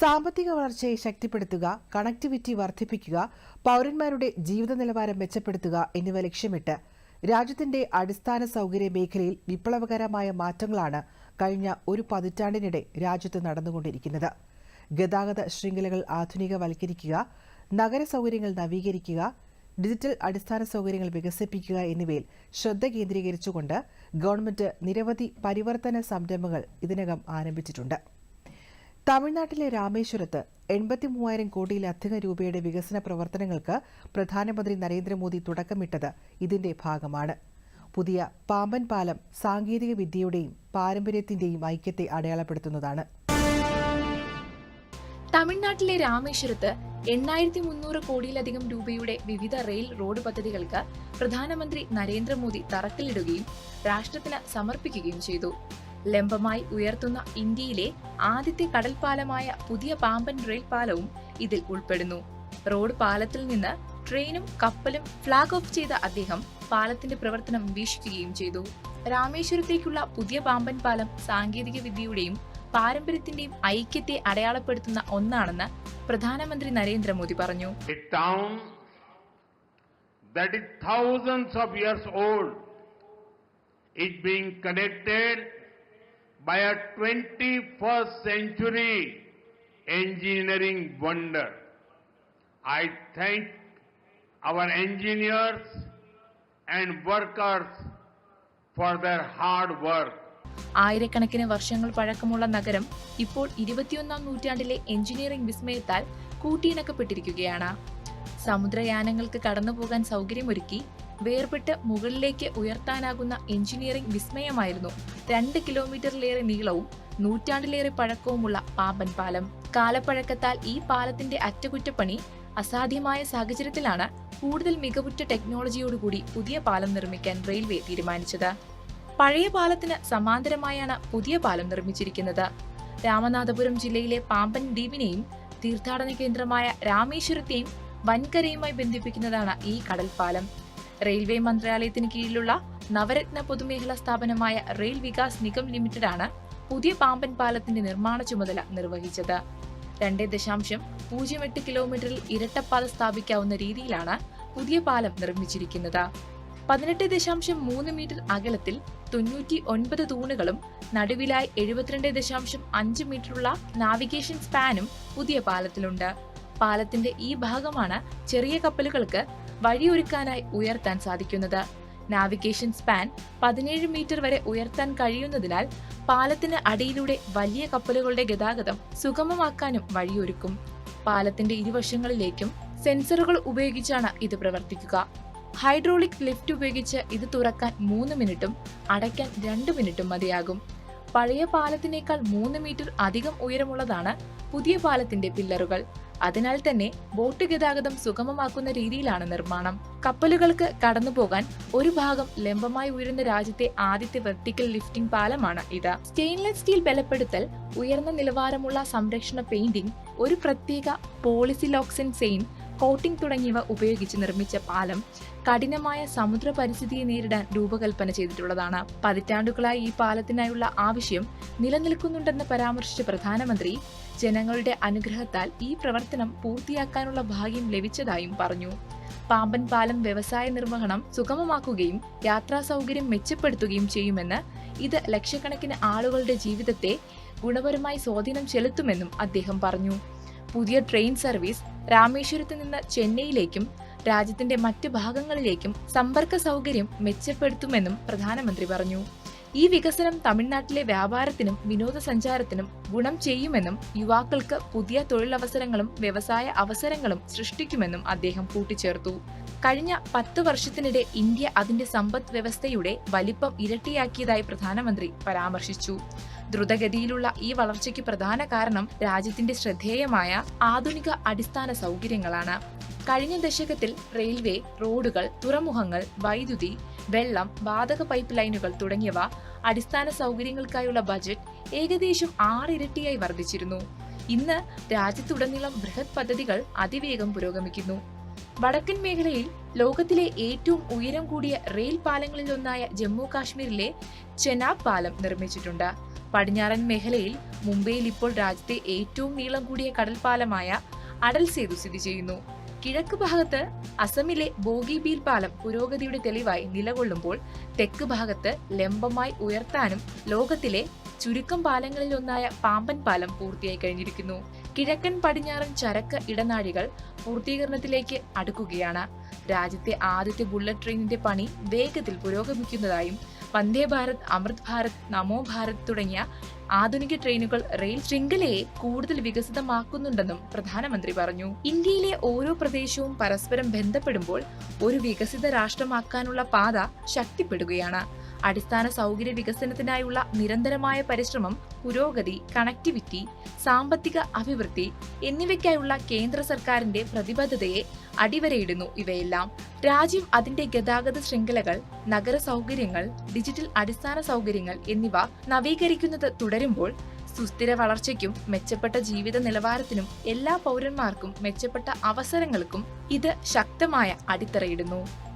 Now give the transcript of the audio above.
സാമ്പത്തിക വളർച്ചയെ ശക്തിപ്പെടുത്തുക കണക്ടിവിറ്റി വർദ്ധിപ്പിക്കുക പൗരന്മാരുടെ ജീവിത നിലവാരം മെച്ചപ്പെടുത്തുക എന്നിവ ലക്ഷ്യമിട്ട് രാജ്യത്തിന്റെ അടിസ്ഥാന സൗകര്യ മേഖലയിൽ വിപ്ലവകരമായ മാറ്റങ്ങളാണ് കഴിഞ്ഞ ഒരു പതിറ്റാണ്ടിനിടെ രാജ്യത്ത് നടന്നുകൊണ്ടിരിക്കുന്നത്. ഗതാഗത ശൃംഖലകൾ ആധുനികവൽക്കരിക്കുക നഗര സൗകര്യങ്ങൾ നവീകരിക്കുക ഡിജിറ്റൽ അടിസ്ഥാന സൗകര്യങ്ങൾ വികസിപ്പിക്കുക എന്നിവയിൽ ശ്രദ്ധ കേന്ദ്രീകരിച്ചുകൊണ്ട് ഗവൺമെന്റ് നിരവധി പരിവർത്തന സംരംഭങ്ങൾ ഇതിനകം ആരംഭിച്ചിട്ടുണ്ട്. തമിഴ്നാട്ടിലെ രാമേശ്വരത്ത് എൺപത്തി മൂവായിരം കോടിയിലധികം രൂപയുടെ വികസന പ്രവർത്തനങ്ങൾക്ക് പ്രധാനമന്ത്രി നരേന്ദ്രമോദി തുടക്കമിട്ടത് ഇതിന്റെ ഭാഗമാണ്. പുതിയ പാമ്പൻ പാലം സാങ്കേതിക വിദ്യയുടെയും പാരമ്പര്യത്തിന്റെയും ഐക്യത്തെ അടയാളപ്പെടുത്തുന്നതാണ്. തമിഴ്നാട്ടിലെ രാമേശ്വരത്ത് എണ്ണായിരത്തി മുന്നൂറ് കോടിയിലധികം രൂപയുടെ വിവിധ റെയിൽ റോഡ് പദ്ധതികൾക്ക് പ്രധാനമന്ത്രി നരേന്ദ്രമോദി തറക്കല്ലിടുകയും രാഷ്ട്രത്തിന് സമർപ്പിക്കുകയും ചെയ്തു. ലംബമായി ഉയർത്തുന്ന ഇന്ത്യയിലെ ആദ്യത്തെ കടൽപാലമായ പുതിയ പാമ്പൻ റെയിൽ പാലവും ഇതിൽ ഉൾപ്പെടുന്നു. റോഡ് പാലത്തിൽ നിന്ന് ട്രെയിനും കപ്പലും ഫ്ളാഗ് ഓഫ് ചെയ്ത അദ്ദേഹം പാലത്തിന്റെ പ്രവർത്തനം വീക്ഷിക്കുകയും ചെയ്തു. രാമേശ്വരത്തേക്കുള്ള പുതിയ പാമ്പൻ പാലം സാങ്കേതിക വിദ്യയുടെയും പാരമ്പര്യത്തിന്റെയും ഐക്യത്തെ അടയാളപ്പെടുത്തുന്ന ഒന്നാണെന്ന് പ്രധാനമന്ത്രി നരേന്ദ്രമോദി പറഞ്ഞു. That is thousands of years old is being connected by a 21st century engineering wonder. I thank our engineers and workers for their hard work. ആയിരക്കണക്കിന് വർഷങ്ങൾ പഴക്കമുള്ള നഗരം ഇപ്പോൾ ഇരുപത്തിയൊന്നാം നൂറ്റാണ്ടിലെ എഞ്ചിനീയറിംഗ് വിസ്മയത്താൽ കൂട്ടിയിണക്കപ്പെട്ടിരിക്കുകയാണ് സമുദ്രയാനങ്ങൾക്ക് കടന്നുപോകാൻ സൗകര്യമൊരുക്കി വേർപെട്ട് മുകളിലേക്ക് ഉയർത്താനാകുന്ന എഞ്ചിനീയറിംഗ് വിസ്മയമായിരുന്നു. രണ്ട് കിലോമീറ്ററിലേറെ നീളവും നൂറ്റാണ്ടിലേറെ പഴക്കവുമുള്ള പാമ്പൻ പാലം. കാലപ്പഴക്കത്താൽ ഈ പാലത്തിന്റെ അറ്റകുറ്റപ്പണി അസാധ്യമായ സാഹചര്യത്തിലാണ് കൂടുതൽ മികവുറ്റ ടെക്നോളജിയോടുകൂടി പുതിയ പാലം നിർമ്മിക്കാൻ റെയിൽവേ തീരുമാനിച്ചത്. പഴയ പാലത്തിന് സമാന്തരമായാണ് പുതിയ പാലം നിർമ്മിച്ചിരിക്കുന്നത്. രാമനാഥപുരം ജില്ലയിലെ പാമ്പൻ ദ്വീപിനെയും തീർത്ഥാടന കേന്ദ്രമായ രാമേശ്വരത്തെയും വൻകരയുമായി ബന്ധിപ്പിക്കുന്നതാണ് ഈ കടൽപ്പാലം. റെയിൽവേ മന്ത്രാലയത്തിന് കീഴിലുള്ള നവരത്ന പൊതുമേഖലാ സ്ഥാപനമായ റെയിൽ വികാസ് നിഗം ലിമിറ്റഡാണ് പുതിയ പാമ്പൻ പാലത്തിന്റെ നിർമ്മാണ ചുമതല നിർവഹിച്ചത്. രണ്ട് ദശാംശം പൂജ്യം എട്ട് കിലോമീറ്ററിൽ ഇരട്ടപ്പാത സ്ഥാപിക്കാവുന്ന രീതിയിലാണ് പുതിയ പാലം നിർമ്മിച്ചിരിക്കുന്നത്. പതിനെട്ട് ദശാംശം മൂന്ന് മീറ്റർ അകലത്തിൽ തൊണ്ണൂറ്റി ഒൻപത് തൂണുകളും നടുവിലായി എഴുപത്തിരണ്ട് ദശാംശം അഞ്ച് മീറ്ററുള്ള നാവിഗേഷൻ സ്പാനും പുതിയ പാലത്തിലുണ്ട്. പാലത്തിന്റെ ഈ ഭാഗമാണ് ചെറിയ കപ്പലുകൾക്ക് വഴിയൊരുക്കാനായി ഉയർത്താൻ സാധിക്കുന്നത്. നാവിഗേഷൻ സ്പാൻ പതിനേഴ് മീറ്റർ വരെ ഉയർത്താൻ കഴിയുന്നതിനാൽ പാലത്തിന് അടിയിലൂടെ വലിയ കപ്പലുകളുടെ ഗതാഗതം സുഗമമാക്കാനും വഴിയൊരുക്കും. പാലത്തിന്റെ ഇരുവശങ്ങളിലേക്കും സെൻസറുകൾ ഉപയോഗിച്ചാണ് ഇത് പ്രവർത്തിക്കുക. ഹൈഡ്രോളിക് ലിഫ്റ്റ് ഉപയോഗിച്ച് ഇത് തുറക്കാൻ മൂന്ന് മിനിറ്റും അടയ്ക്കാൻ രണ്ട് മിനിറ്റും മതിയാകും. പഴയ പാലത്തിനേക്കാൾ മൂന്ന് മീറ്റർ അധികം ഉയരമുള്ളതാണ് പുതിയ പാലത്തിന്റെ പില്ലറുകൾ. അതിനാൽ തന്നെ ബോട്ട് ഗതാഗതം സുഗമമാക്കുന്ന രീതിയിലാണ് നിർമ്മാണം. കപ്പലുകൾക്ക് കടന്നുപോകാൻ ഒരു ഭാഗം ലംബമായി ഉയരുന്ന രാജ്യത്തെ ആദ്യത്തെ വെർട്ടിക്കൽ ലിഫ്റ്റിംഗ് പാലമാണ് ഇത്. സ്റ്റെയിൻലെസ് സ്റ്റീൽ ബലപ്പെടുത്തൽ ഉയർന്ന നിലവാരമുള്ള സംരക്ഷണ പെയിന്റിംഗ് ഒരു പ്രത്യേക പോളിസിലോക്സിൻ സെയിൻ കോട്ടിംഗ് തുടങ്ങിയവ ഉപയോഗിച്ച് നിർമ്മിച്ച പാലം കഠിനമായ സമുദ്ര പരിസ്ഥിതിയെ നേരിടാൻ രൂപകൽപ്പന ചെയ്തിട്ടുള്ളതാണ്. പതിറ്റാണ്ടുകളായി ഈ പാലത്തിനായുള്ള ആവശ്യം നിലനിൽക്കുന്നുണ്ടെന്ന് പരാമർശിച്ച പ്രധാനമന്ത്രി ജനങ്ങളുടെ അനുഗ്രഹത്താൽ ഈ പ്രവർത്തനം പൂർത്തിയാക്കാനുള്ള ഭാഗ്യം ലഭിച്ചതായും പറഞ്ഞു. പാമ്പൻ പാലം വ്യവസായ നിർവഹണം സുഗമമാക്കുകയും യാത്രാ സൗകര്യം മെച്ചപ്പെടുത്തുകയും ചെയ്യുമെന്ന് ഇത് ലക്ഷക്കണക്കിന് ആളുകളുടെ ജീവിതത്തെ ഗുണപരമായി സ്വാധീനം ചെലുത്തുമെന്നും അദ്ദേഹം പറഞ്ഞു. പുതിയ ട്രെയിൻ സർവീസ് രാമേശ്വരത്ത് നിന്ന് ചെന്നൈയിലേക്കും രാജ്യത്തിന്റെ മറ്റ് ഭാഗങ്ങളിലേക്കും സമ്പർക്ക സൗകര്യം മെച്ചപ്പെടുത്തുമെന്നും പ്രധാനമന്ത്രി പറഞ്ഞു. ഈ വികസനം തമിഴ്നാട്ടിലെ വ്യാപാരത്തിനും വിനോദസഞ്ചാരത്തിനും ഗുണം ചെയ്യുമെന്നും യുവാക്കൾക്ക് പുതിയ തൊഴിലവസരങ്ങളും വ്യവസായ അവസരങ്ങളും സൃഷ്ടിക്കുമെന്നും അദ്ദേഹം കൂട്ടിച്ചേർത്തു. കഴിഞ്ഞ പത്ത് വർഷത്തിനിടെ ഇന്ത്യ അതിന്റെ സമ്പദ് വ്യവസ്ഥയുടെ വലിപ്പം ഇരട്ടിയാക്കിയതായി പ്രധാനമന്ത്രി പരാമർശിച്ചു. ദ്രുതഗതിയിലുള്ള ഈ വളർച്ചയ്ക്ക് പ്രധാന കാരണം രാജ്യത്തിന്റെ ശ്രദ്ധേയമായ ആധുനിക അടിസ്ഥാന സൗകര്യങ്ങളാണ്. കഴിഞ്ഞ ദശകത്തിൽ റെയിൽവേ റോഡുകൾ തുറമുഖങ്ങൾ വൈദ്യുതി വെള്ളം വാതക പൈപ്പ് ലൈനുകൾ തുടങ്ങിയവ അടിസ്ഥാന സൗകര്യങ്ങൾക്കായുള്ള ബജറ്റ് ഏകദേശം ആറിരട്ടിയായി വർദ്ധിച്ചിരുന്നു. ഇന്ന് രാജ്യത്തുടനീളം ബൃഹത് പദ്ധതികൾ അതിവേഗം പുരോഗമിക്കുന്നു. വടക്കൻ മേഖലയിൽ ലോകത്തിലെ ഏറ്റവും ഉയരം കൂടിയ റെയിൽ പാലങ്ങളിലൊന്നായ ജമ്മു കാശ്മീരിലെ ചെനാബ് പാലം നിർമ്മിച്ചിട്ടുണ്ട്. പടിഞ്ഞാറൻ മേഖലയിൽ മുംബൈയിൽ ഇപ്പോൾ രാജ്യത്തെ ഏറ്റവും നീളം കൂടിയ കടൽപ്പാലമായ അടൽ സേതു സ്ഥിതി ചെയ്യുന്നു. കിഴക്ക് ഭാഗത്ത് അസമിലെ ബോഗിബീൽ പാലം പുരോഗതിയുടെ തെളിവായി നിലകൊള്ളുമ്പോൾ തെക്ക് ഭാഗത്ത് ലംബമായി ഉയർത്താനും ലോകത്തിലെ ചുരുക്കം പാലങ്ങളിലൊന്നായ പാമ്പൻ പാലം പൂർത്തിയായി കഴിഞ്ഞിരിക്കുന്നു. കിഴക്കൻ പടിഞ്ഞാറൻ ചരക്ക് ഇടനാഴികൾ പൂർത്തീകരണത്തിലേക്ക് അടുക്കുകയാണ്. രാജ്യത്തെ ആദ്യത്തെ ബുള്ളറ്റ് ട്രെയിനിന്റെ പണി വേഗത്തിൽ പുരോഗമിക്കുന്നതായും വന്ദേ ഭാരത് അമൃത് ഭാരത് നമോ ഭാരത് തുടങ്ങിയ ആധുനിക ട്രെയിനുകൾ റെയിൽ ശൃംഖലയെ കൂടുതൽ വികസിതമാക്കുന്നുണ്ടെന്നും പ്രധാനമന്ത്രി പറഞ്ഞു. ഇന്ത്യയിലെ ഓരോ പ്രദേശവും പരസ്പരം ബന്ധപ്പെടുമ്പോൾ ഒരു വികസിത രാഷ്ട്രമാക്കാനുള്ള പാത ശക്തിപ്പെടുകയാണ്. അടിസ്ഥാന സൗകര്യ വികസനത്തിനായുള്ള നിരന്തരമായ പരിശ്രമം പുരോഗതി കണക്ടിവിറ്റി സാമ്പത്തിക അഭിവൃദ്ധി എന്നിവയ്ക്കായുള്ള കേന്ദ്ര സർക്കാരിന്റെ പ്രതിബദ്ധതയെ അടിവരയിടുന്നു ഇവയെല്ലാം. രാജ്യം അതിന്റെ ഗതാഗത ശൃംഖലകൾ നഗര സൗകര്യങ്ങൾ ഡിജിറ്റൽ അടിസ്ഥാന സൗകര്യങ്ങൾ എന്നിവ നവീകരിക്കുന്നത് തുടരുമ്പോൾ സുസ്ഥിര വളർച്ചയ്ക്കും മെച്ചപ്പെട്ട ജീവിത നിലവാരത്തിനും എല്ലാ പൗരന്മാർക്കും മെച്ചപ്പെട്ട അവസരങ്ങൾക്കും ഇത് ശക്തമായ അടിത്തറയിടുന്നു.